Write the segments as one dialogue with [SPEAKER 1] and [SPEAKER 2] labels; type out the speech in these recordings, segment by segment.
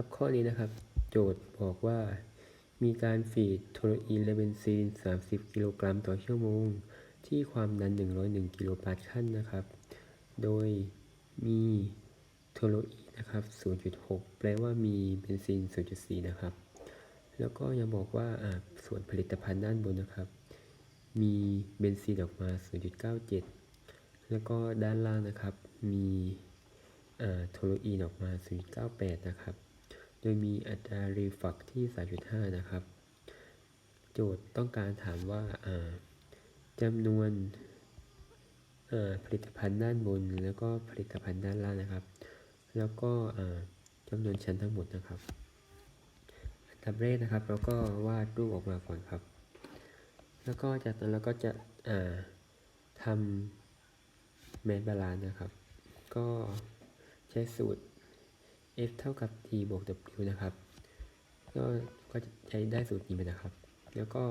[SPEAKER 1] ครับข้อนี้นะครับ โจทย์บอกว่ามีการฟีดโทโรอีนและเบนซีน 30 กิโลกรัมต่อชั่วโมง ที่ความดัน 101 กิโลปาสคัลนะครับ โดยมีโทโรอีนนะครับ 0.6 แปลว่ามีเบนซีน0.4 นะครับ แล้วก็ยังบอกว่าส่วนผลิตภัณฑ์ด้านบนนะครับ มีเบนซีนออกมา 0.97 แล้วก็ด้านล่างนะครับ มีโทโรอีนออกมา 0.98 นะครับ โดยมีอัตรารีฟักที่ 3.5 นะครับ โจทย์ต้องการถามว่าจำนวนผลิตภัณฑ์ด้านบน แล้วก็ผลิตภัณฑ์ด้านล่างนะครับ แล้วก็จำนวนชั้นทั้งหมดนะครับอันดับแรกนะครับเราก็วาดรูปออกมาก่อนครับ แล้วก็จากนั้นเราก็จะทำแมทบาลานนะครับ ก็ใช้สูตร f เท่ากับ t บวก w นะครับ ก็ก็จะใช้ได้สูตรนี้ไปนะครับ แล้วก็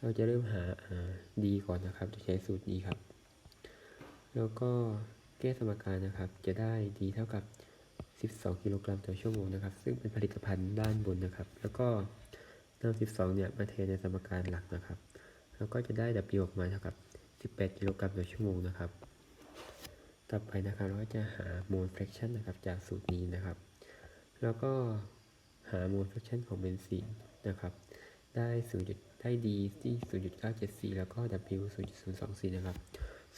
[SPEAKER 1] เราจะเริ่มหาา d ก่อนนะครับ จะใช้สูตรนี้ครับ แล้วก็แก้สมการนะครับ จะได้ d เท่ากับ 12 กิโลกรัมต่อชั่วโมงนะครับ ซึ่งเป็นผลิตภัณฑ์ด้านบนนะครับ แล้วก็นำ12 เนี่ยมาเทในสมการหลักนะครับ แล้วก็จะได้ w ออกมาเท่ากับ 18 กิโลกรัมต่อชั่วโมงนะครับ ต่อไปนะครับเราก็จะหา mole fraction นะครับจากสูตรนี้นะครับ แล้วก็หา mole fraction ของเบนซีนนะครับ ได้0จุดได้ d ที่ 0.974 แล้วก็ w 0.024 นะครับ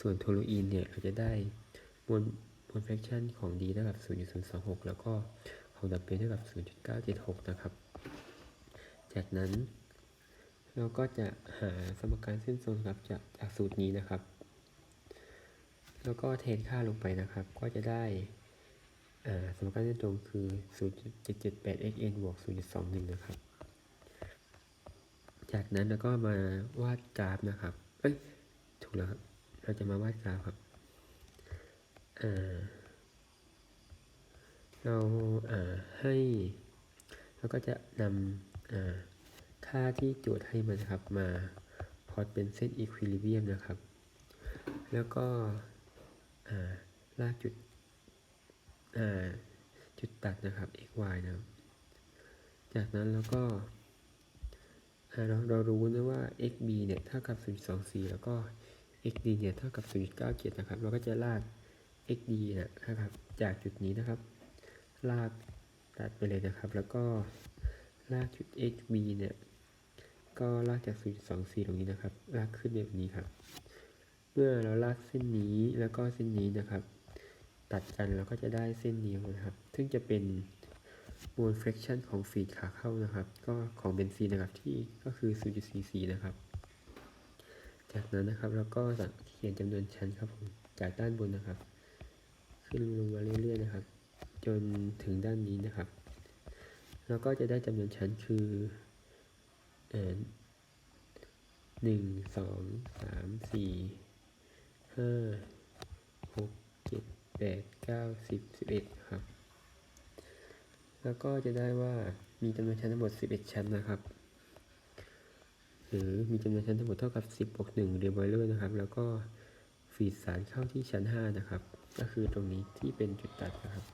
[SPEAKER 1] ส่วนโทโลอีนเนี่ย เราจะได้ mole mole fraction ของ d เท่ากับ 0.026 แล้วก็ของ w เท่ากับ 0.976 นะครับ จากนั้นเราก็จะหาสมการเส้นตรงครับจากจากสูตรนี้นะครับ แล้วก็เทนค่าลงไปนะครับ ก็จะได้ อ่าสมการเส้นตรงคือ 0.778 xn บวก 0.21 นะครับ จากนั้นเราก็มาวาดกราฟนะครับ เอ้ย ถูกแล้วครับ เราจะมาวาดกราฟครับ อ่า เราอ่าให้เราก็จะนำอ่าค่าที่โจทย์ให้มานะครับมาพอตเป็นเส้นอีควิลิเบียมนะครับ แล้วก็อ่าลากจุด จุดตัดนะครับ x y นะครับ จากนั้นเราก็เราเรารู้นะว่า x b เนี่ยเท่ากับ 0.24 แล้วก็ x d เนี่ยเท่ากับ 0.97 นะครับ เราก็จะลาก x d นะครับ จากจุดนี้นะครับ ลากตัดไปเลยนะครับ แล้วก็ลากจุด x b เนี่ย ก็ลากจาก 0.24 ตรงนี้นะครับ ลากขึ้นแบบนี้ครับ เมื่อเราลากเส้นนี้แล้วก็เส้นนี้นะครับ ตัดกันเราก็จะได้เส้นนี้นะครับ ซึ่งจะเป็น mole fraction ของฟีดขาเข้านะครับ ก็ของเบนซีนนะครับที่ก็คือ 0.44 นะครับ จากนั้นนะครับเราก็เขียนจำนวนชั้นครับผมจากด้านบนนะครับ ขึ้นลงมาเรื่อยๆนะครับ จนถึงด้านนี้นะครับ เราก็จะได้จำนวนชั้นคือเอ่อหนึ่งสองสามสี่ห้า แปดเก้าสิบสิบเอ็ดครับ แล้วก็จะได้ว่ามีจำนวนชั้นทั้งหมด11ชั้นนะครับ หรือมีจำนวนชั้นทั้งหมดเท่ากับ10บวก1เรียบร้อยเลยนะครับ แล้วก็ฟีดสารเข้าที่ชั้น5นะครับ ก็คือตรงนี้ที่เป็นจุดตัดนะครับ